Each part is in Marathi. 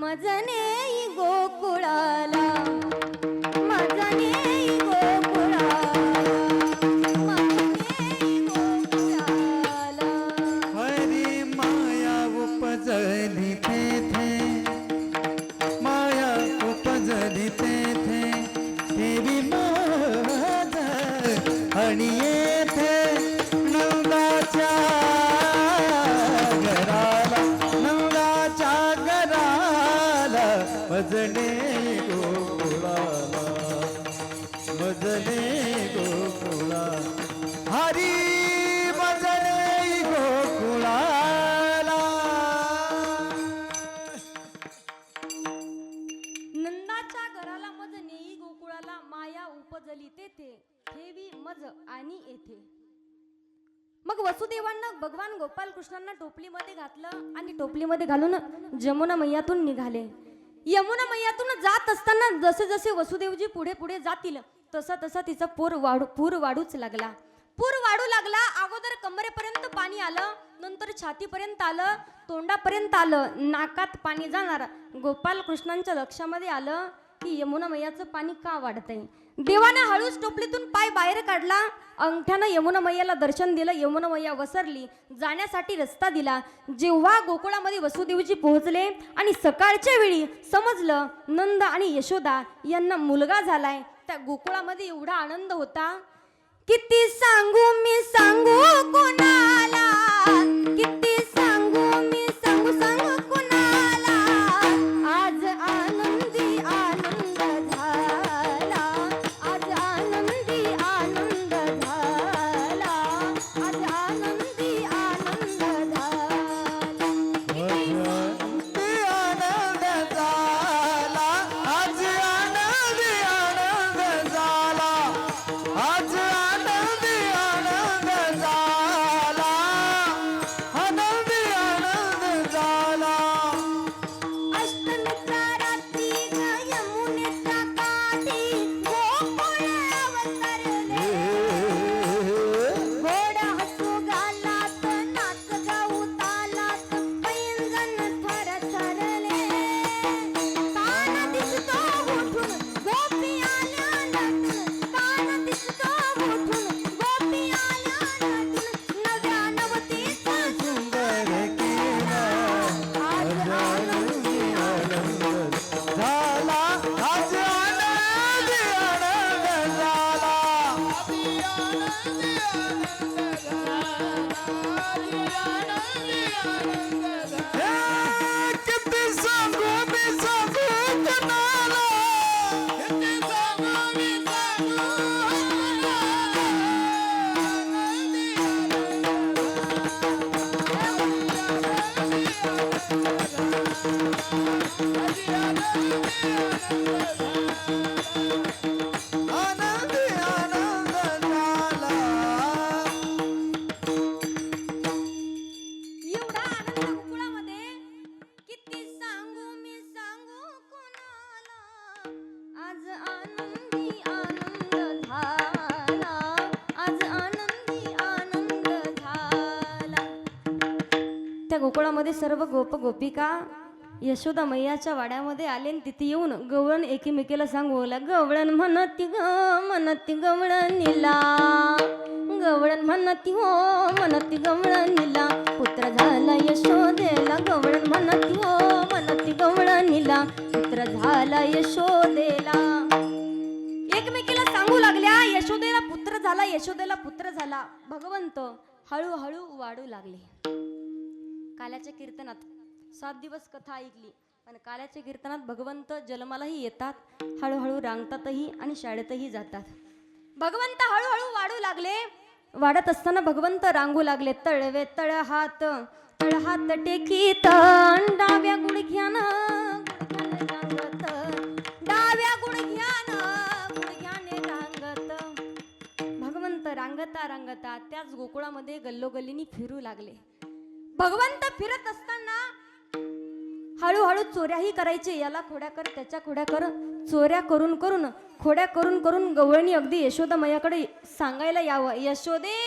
मजने गोकुळाला मजने गोकुळाला हरी माया उपजली तेथे माया उपजली तेथे देवी आणि मजने गोकुळाला मजने गोकुळा हरी मजने गोकुळाला नंदाच्या घराला मजने गोकुळाला माया उपजली तेथे ठेवी मज आणि येथे. मग वसुदेवांना भगवान गोपाल कृष्णांना टोपलीमध्ये घातलं आणि टोपलीमध्ये घालून जमुना मैयातून निघाले. यमुना मैयातून जात असताना जसे जसे वसुदेवजी पुढे पुढे जातील तसा तसा तिचा पूर वाढू पूर वाढूच लागला. पूर वाढू लागला अगोदर कमरेपर्यंत पाणी आलं नंतर छातीपर्यंत आलं तोंडापर्यंत आलं नाकात पाणी जाणार. गोपाल कृष्णांच्या लक्षामध्ये आलं की यमुना मैयाचं पाणी का वाढतंय? देवाने हळूच टोपलीतून पाय बाहेर काढला. अंगठ्यानं यमुना मैयाला दर्शन दिलं. यमुना मैया वसरली. जाण्यासाठी रस्ता दिला. जेव्हा गोकुळामध्ये वसुदेवजी पोहोचले आणि सकाळच्या वेळी समजलं नंद आणि यशोदा यांना मुलगा झालाय त्या गोकुळामध्ये एवढा आनंद होता किती सांगू गोकुळामध्ये सर्व गोप गोपिका यशोदा मैयाच्या वाड्यामध्ये आले आणि तिथे येऊन गवळण एकीमेकीला सांगू गवळण म्हणती ग म्हणती गवळणीला गवळण म्हणती हो म्हणती गवळणीला पुत्र झाला यशोदेला गवळण म्हणती हो म्हणती गवळणीला पुत्र झाला यशोदेला. एकमेकीला सांगू लागल्या यशोदेला पुत्र झाला यशोदेला पुत्र झाला. भगवंत हळूहळू वाढू लागले. काल्याच्या कीर्तनात. सात दिवस कथा ऐकली. पण काल्याच्या कीर्तनात भगवंत जन्मालाही येतात हळूहळू रांगतातही आणि शाळेतही जातात. भगवंत हळूहळू वाढू लागले. वाढत असताना भगवंत रांगू लागले. तळवे तळहात तळहात टेकी हात डाव्या गुडघ्यानं रांगत डाव्या गुडघ्यानं गुडघ्याने रांगत भगवंत रांगता रांगता त्याच गोकुळामध्ये गल्लोगल्लीनी फिरू लागले. भगवंत फिरत असताना हळूहळू चोऱ्याही करायचे. याला खोड्या कर त्याच्या खोड्या कर चोऱ्या करून करून खोड्या करून करून गवळणी अगदी यशोदा मैयाकडे सांगायला यावं. यशोदे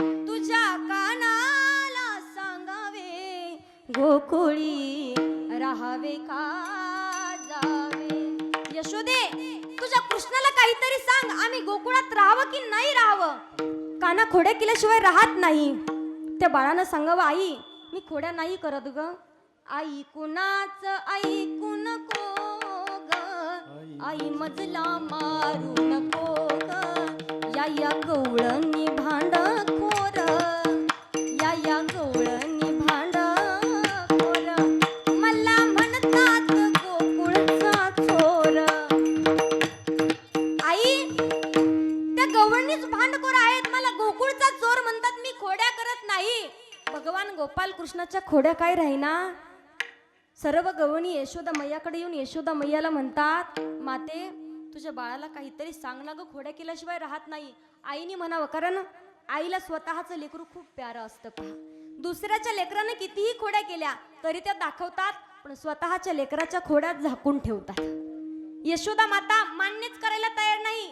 तुझ्या कानाला सांगावे. गोकुळी राहावे का जावे? यशोदे तुझ्या कृष्णाला काहीतरी सांग. आम्ही गोकुळात राहावं की नाही राहावं? काना खोड्या केल्याशिवाय राहत नाही. त्या बाळानं सांगावं आई मी खोड्या नाही करत ग. आई कुणाच ऐकू नको ग? आई मजला मारू नको ग? या या गवळणी भांड कृष्णाच्या खोड्या काय राहीना? सर्व गवणी यशोदा मैयाकडे येऊन यशोदा मैयाला म्हणतात माते तुझ्या बाळाला काहीतरी सांग ना ग खोड्या केल्याशिवाय राहत नाही. आईने म्हणावं कारण आईला स्वतःचं लेकरू खूप प्यारं असतं पहा. दुसऱ्याच्या लेकरानं कितीही खोड्या केल्या तरी त्या दाखवतात पण स्वतःच्या लेकराच्या खोड्यात झाकून ठेवतात. यशोदा माता मान्यच करायला तयार नाही.